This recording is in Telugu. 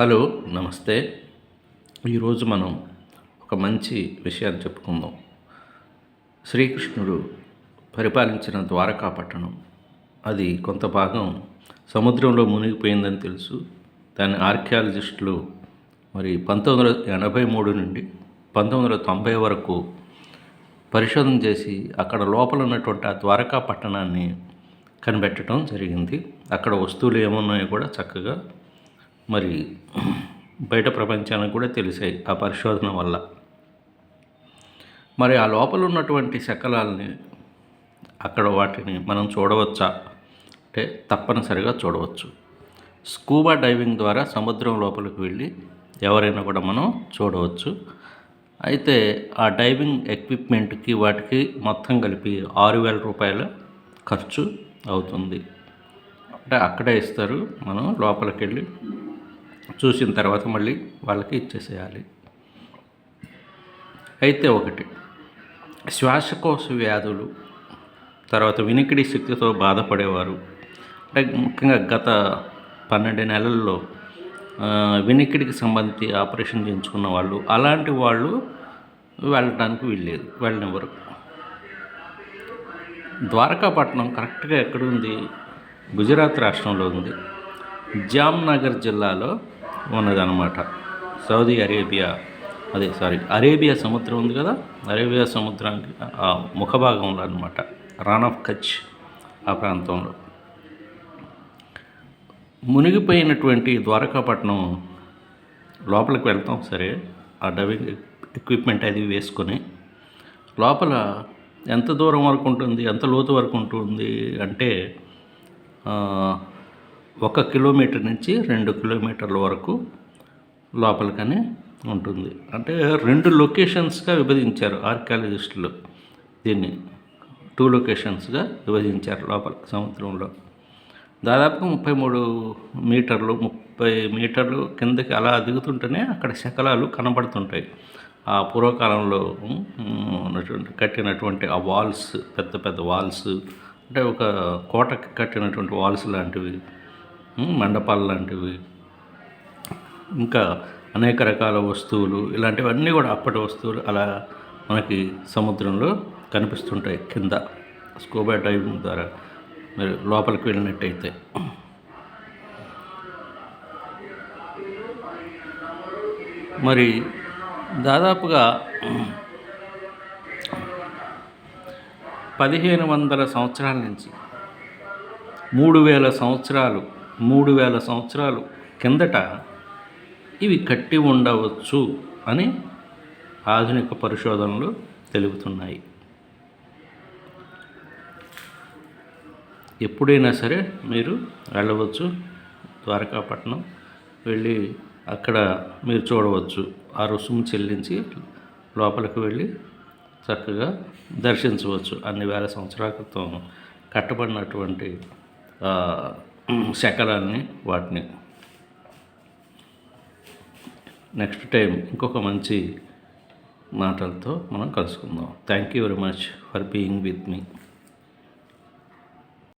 హలో నమస్తే. ఈరోజు మనం ఒక మంచి విషయాన్ని చెప్పుకుందాం. శ్రీకృష్ణుడు పరిపాలించిన ద్వారకా పట్టణం. అది కొంత భాగం సముద్రంలో మునిగిపోయిందని తెలుసు. దాని ఆర్కియాలజిస్టులు మరి పంతొమ్మిది వందల ఎనభై మూడు నుండి పంతొమ్మిది వందల తొంభై వరకు పరిశోధన చేసి అక్కడ లోపల ఉన్నటువంటి ఆ ద్వారకా పట్టణాన్ని కనిపెట్టడం జరిగింది. అక్కడ వస్తువులు ఏమున్నాయో కూడా చక్కగా మరి బయట ప్రపంచానికి కూడా తెలిసాయి ఆ పరిశోధన వల్ల. మరి ఆ లోపల ఉన్నటువంటి శకలాల్ని అక్కడ వాటిని మనం చూడవచ్చా? అంటే తప్పనిసరిగా చూడవచ్చు. స్కూబా డైవింగ్ ద్వారా సముద్రం లోపలికి వెళ్ళి ఎవరైనా కూడా మనం చూడవచ్చు. అయితే ఆ డైవింగ్ ఎక్విప్మెంట్కి వాటికి మొత్తం కలిపి ఆరు వేల రూపాయల ఖర్చు అవుతుంది. అంటే అక్కడే ఇస్తారు మనం లోపలికి వెళ్ళి చూసిన తర్వాత మళ్ళీ వాళ్ళకి ఇచ్చేసేయాలి. అయితే ఒకటి శ్వాసకోశ వ్యాధులు తర్వాత వినికిడి శక్తితో బాధపడేవారు. అంటే ముఖ్యంగా గత పన్నెండు నెలల్లో వినికిడికి సంబంధించి ఆపరేషన్ చేయించుకున్న వాళ్ళు అలాంటి వాళ్ళు వెళ్ళటానికి వీల్లేదు వెళ్ళనివ్వరు. ద్వారకాపట్నం కరెక్ట్గా ఎక్కడ ఉంది గుజరాత్ రాష్ట్రంలో ఉంది. జామ్నగర్ జిల్లాలో ఉన్నదన్నమాట. సౌదీ అరేబియా అదే సారీ అరేబియా సముద్రం ఉంది కదా అరేబియా సముద్రానికి ఆ ముఖభాగంలో అనమాట రాన్ ఆఫ్ కచ్ ఆ ప్రాంతంలో. మునిగిపోయినటువంటి ద్వారకాపట్నం లోపలికి వెళ్తాం సరే ఆ డవింగ్ ఎక్విప్మెంట్ అది వేసుకొని లోపల ఎంత దూరం వరకు ఉంటుంది ఎంత లోతు వరకు ఉంటుంది అంటే ఒక కిలోమీటర్ నుంచి రెండు కిలోమీటర్ల వరకు లోపలికనే ఉంటుంది. అంటే రెండు లొకేషన్స్గా విభజించారు ఆర్కియాలజిస్టులు. దీన్ని టూ లొకేషన్స్గా విభజించారు లోపల సముద్రంలో. దాదాపుగా ముప్పై మూడు మీటర్లు ముప్పై మీటర్లు కిందకి అలా దిగుతుంటేనే అక్కడ శకలాలు కనబడుతుంటాయి. ఆ పూర్వకాలంలో ఉన్నటువంటి కట్టినటువంటి ఆ వాల్స్ పెద్ద పెద్ద వాల్స్ అంటే ఒక కోటకి కట్టినటువంటి వాల్స్ లాంటివి మండపాలు లాంటివి. ఇంకా అనేక రకాల వస్తువులు ఇలాంటివన్నీ కూడా అప్పటి వస్తువులు అలా మనకి సముద్రంలో కనిపిస్తుంటాయి కింద. స్కూబా డైవింగ్ ద్వారా మీరు లోపలికి వెళ్ళినట్టయితే. మరి దాదాపుగా పదిహేను వందల సంవత్సరాల నుంచి మూడు వేల సంవత్సరాలు మూడు వేల సంవత్సరాలు కిందట ఇవి కట్టి ఉండవచ్చు అని ఆధునిక పరిశోధనలు తెలుపుతున్నాయి. ఎప్పుడైనా సరే మీరు వెళ్ళవచ్చు ద్వారకాపట్నం వెళ్ళి అక్కడ మీరు చూడవచ్చు. ఆ రుసుము చెల్లించి లోపలికి వెళ్ళి చక్కగా దర్శించవచ్చు. అన్ని వేల సంవత్సరాల క్రితం కట్టబడినటువంటి శకరాన్ని శకలాన్ని వాటిని. నెక్స్ట్ టైం ఇంకొక మంచి మాటలతో మనం కలుసుకుందాం. Thank you very much for being with me